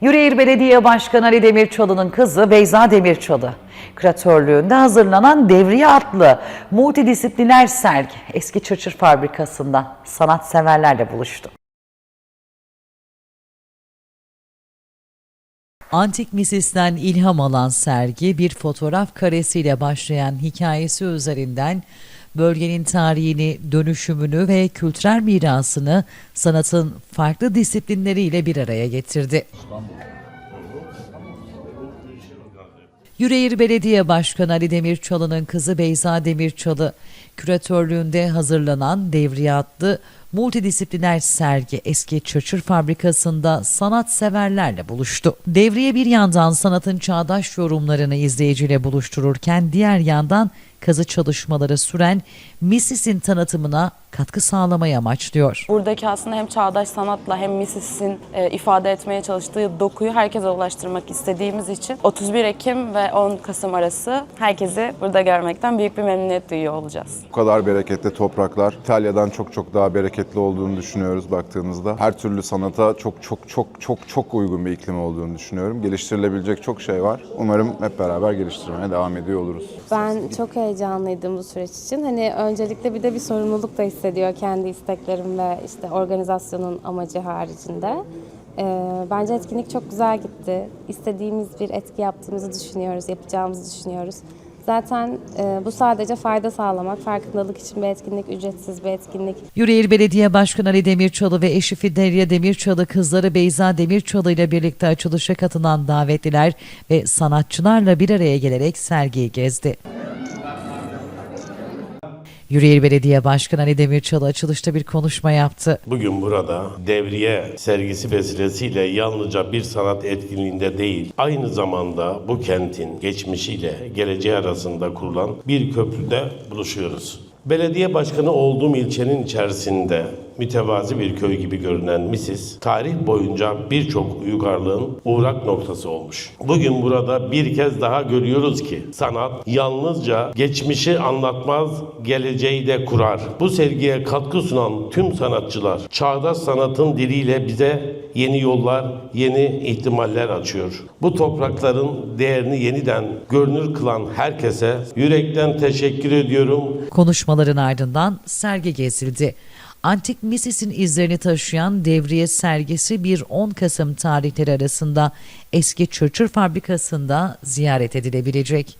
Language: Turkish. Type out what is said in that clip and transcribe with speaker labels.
Speaker 1: Yüreğir Belediye Başkanı Ali Demirçalı'nın kızı Beyza Demirçalı, küratörlüğünde hazırlanan Devriye adlı multidisipliner sergi eski çırçır fabrikasında sanatseverlerle buluştu. Antik Misis'ten ilham alan sergi bir fotoğraf karesiyle başlayan hikayesi üzerinden bölgenin tarihini, dönüşümünü ve kültürel mirasını sanatın farklı disiplinleriyle bir araya getirdi. Yüreğir Belediye Başkanı Ali Demirçalı'nın kızı Beyza Demirçalı, küratörlüğünde hazırlanan Devriye adlı multidisipliner sergi eski çırçır fabrikasında sanatseverlerle buluştu. Devriye bir yandan sanatın çağdaş yorumlarını izleyiciyle buluştururken diğer yandan kazı çalışmaları süren Misis'in tanıtımına katkı sağlamayı amaçlıyor.
Speaker 2: Buradaki aslında hem çağdaş sanatla hem Misis'in e, ifade etmeye çalıştığı dokuyu herkese ulaştırmak istediğimiz için 31 Ekim ve 10 Kasım arası herkesi burada görmekten büyük bir memnuniyet duyuyor olacağız.
Speaker 3: Bu kadar bereketli topraklar İtalya'dan çok çok daha bereketli olduğunu düşünüyoruz baktığınızda. Her türlü sanata çok çok çok çok çok uygun bir iklim olduğunu düşünüyorum. Geliştirilebilecek çok şey var. Umarım hep beraber geliştirmeye devam ediyor oluruz.
Speaker 4: Ben çok heyecanlıydım bu süreç için. Hani öncelikle bir de bir sorumluluk da hissediyor kendi isteklerim ve işte organizasyonun amacı haricinde. Ee, bence etkinlik çok güzel gitti. İstediğimiz bir etki yaptığımızı düşünüyoruz, yapacağımızı düşünüyoruz. Zaten e, bu sadece fayda sağlamak, farkındalık için bir etkinlik, ücretsiz bir etkinlik.
Speaker 1: Yüreğir Belediye Başkanı Ali Demirçalı ve eşi Fidelya Demirçalı kızları Beyza Demirçalı ile birlikte açılışa katılan davetliler ve sanatçılarla bir araya gelerek sergiyi gezdi. Yüreğir Belediye Başkanı Ali Demirçalı açılışta bir konuşma yaptı.
Speaker 5: Bugün burada devriye sergisi vesilesiyle yalnızca bir sanat etkinliğinde değil, aynı zamanda bu kentin geçmişiyle geleceği arasında kurulan bir köprüde buluşuyoruz. Belediye başkanı olduğum ilçenin içerisinde mütevazi bir köy gibi görünen Misis, tarih boyunca birçok uygarlığın uğrak noktası olmuş. Bugün burada bir kez daha görüyoruz ki sanat yalnızca geçmişi anlatmaz, geleceği de kurar. Bu sergiye katkı sunan tüm sanatçılar çağdaş sanatın diliyle bize yeni yollar, yeni ihtimaller açıyor. Bu toprakların değerini yeniden görünür kılan herkese yürekten teşekkür ediyorum.
Speaker 1: Konuşmaların ardından sergi gezildi. Antik Misis'in izlerini taşıyan devriye sergisi 1-10 Kasım tarihleri arasında eski çırçır fabrikasında ziyaret edilebilecek.